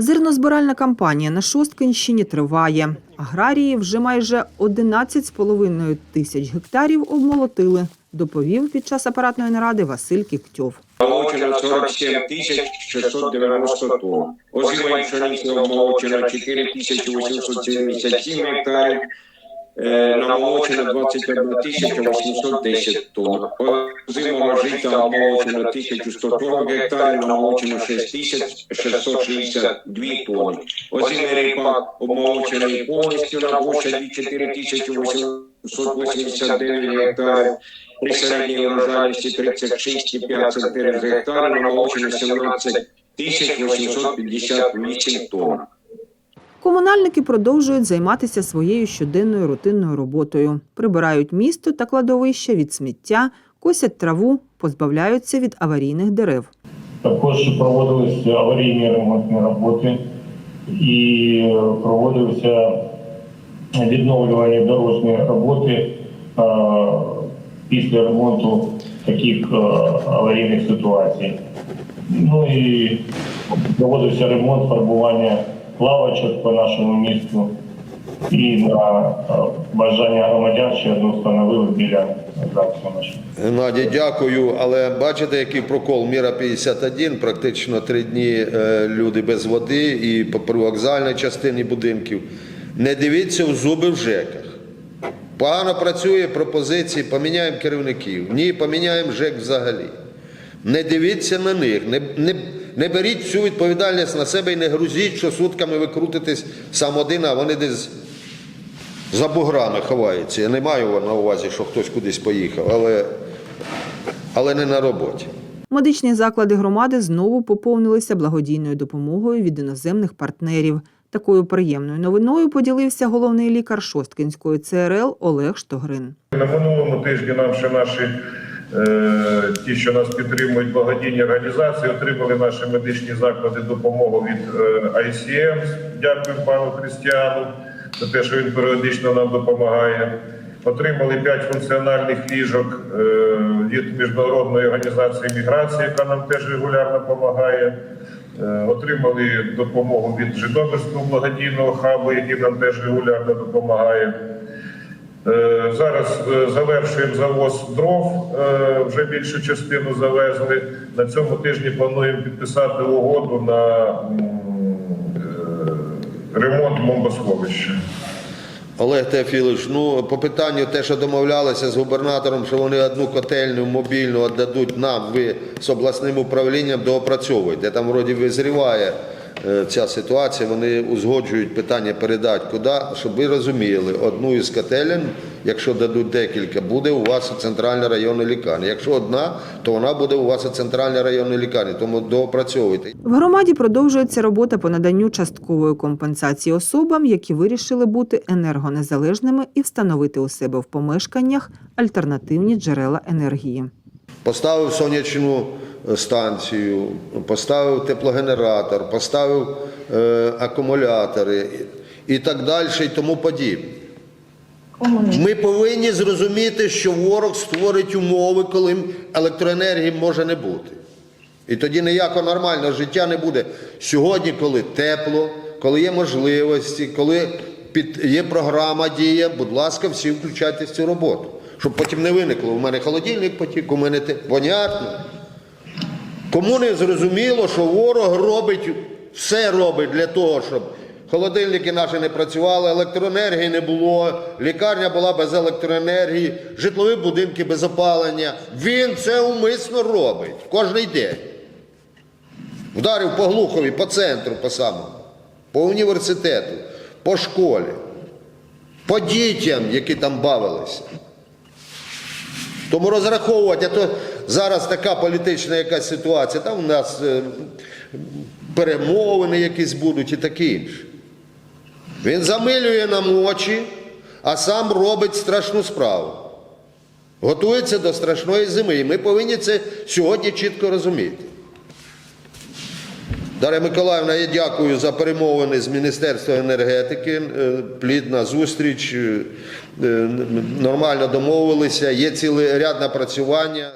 Зернозбиральна кампанія на Шосткинщині триває. Аграрії вже майже 11,5 тисяч гектарів обмолотили, доповів під час апаратної наради Василь Кіктьов. Молочено 47 тисяч 690 тонн. Озимої пшениці обмолочено 4 тисячі 877 гектарів. Е, Намолочено 21 тисяча 810 тонн. Озимого жита обмолочено 1140 гектарів, намолочено 6 тисяч 662 тонни. Озимий ріпак обмолочений повністю на площаді 4 тисячі 889 гектарів. При середній урожайності 36,5 центнерів з гектара намолочено 17 тисяч 858 тонн. Комунальники продовжують займатися своєю щоденною рутинною роботою. Прибирають місто та кладовища від сміття, косять траву, позбавляються від аварійних дерев. Також проводилися аварійні ремонтні роботи і проводилися відновлювані дорожні роботи після ремонту таких аварійних ситуацій. Ну і проводився ремонт фарбування лавочок по нашому місту. І на е, бажання громадян ще одну встановили біля ЗАГСу нашого. Наді, дякую. Але бачите, який прокол Міра 51, практично три дні е, люди без води і по привокзальній частині будинків. Не дивіться в зуби в ЖЕКах. Погано працює пропозиції, поміняємо керівників. Ні, поміняємо ЖЕК взагалі. Не дивіться на них, не, не, не беріть всю відповідальність на себе і не грузіть, що сутками ви крутитесь сам один, а вони десь за буграми ховаються. Я не маю на увазі, що хтось кудись поїхав, але, але не на роботі. Медичні заклади громади знову поповнилися благодійною допомогою від іноземних партнерів. Такою приємною новиною поділився головний лікар Шосткинської ЦРЛ Олег Штогрин. На минулому тижні нам ще наші ті, що нас підтримують, благодійні організації, отримали наші медичні заклади допомогу від е, ICM. Дякую пану Християну за те, що він періодично нам допомагає. Отримали 5 функціональних ліжок е, від міжнародної організації міграції, яка нам теж регулярно допомагає. Е, Отримали допомогу від Житомирського благодійного хабу, який нам теж регулярно допомагає. Е, Зараз е, завершуємо завоз дров, е, вже більшу частину завезли. На цьому тижні плануємо підписати угоду на ремонт бомбосховища. Олег Теофілович, ну по питанню те, що домовлялися з губернатором, що вони одну котельню мобільну віддадуть нам, ви з обласним управлінням доопрацьовуєте. Там вроді визріває ця ситуація, вони узгоджують питання передати куди, щоб ви розуміли, одну із котелень, якщо дадуть декілька, буде у вас центральна районна лікарня. Якщо одна, то вона буде у вас у центральній районній лікарні, тому доопрацьовуйте. В громаді продовжується робота по наданню часткової компенсації особам, які вирішили бути енергонезалежними і встановити у себе в помешканнях альтернативні джерела енергії. Поставив сонячну е, станцію, поставив теплогенератор, поставив е, акумулятори і, так далі, і тому подібне. Ми повинні зрозуміти, що ворог створить умови, коли електроенергії може не бути. І тоді ніякого нормального життя не буде. Сьогодні, коли тепло, коли є можливості, коли під, є програма дія, будь ласка, всі включайтесь в цю роботу. Щоб потім не виникло. У мене холодильник потік, у мене те. Понятно. Кому не зрозуміло, що ворог робить, все робить для того, щоб холодильники наші не працювали, електроенергії не було, лікарня була без електроенергії, житлові будинки без опалення. Він це умисно робить кожен день. Вдарив по Глухові, по центру, по самому, по університету, по школі, по дітям, які там бавилися. Тому розраховувати, а то зараз така політична якась ситуація, там у нас е, перемовини якісь будуть і таке інше. Він замилює нам очі, а сам робить страшну справу. Готується до страшної зими. І ми повинні це сьогодні чітко розуміти. Дар'я Миколаївна, я дякую за перемовини з Міністерством енергетики. Е, Плідна зустріч, е, нормально домовилися, є цілий ряд напрацювання.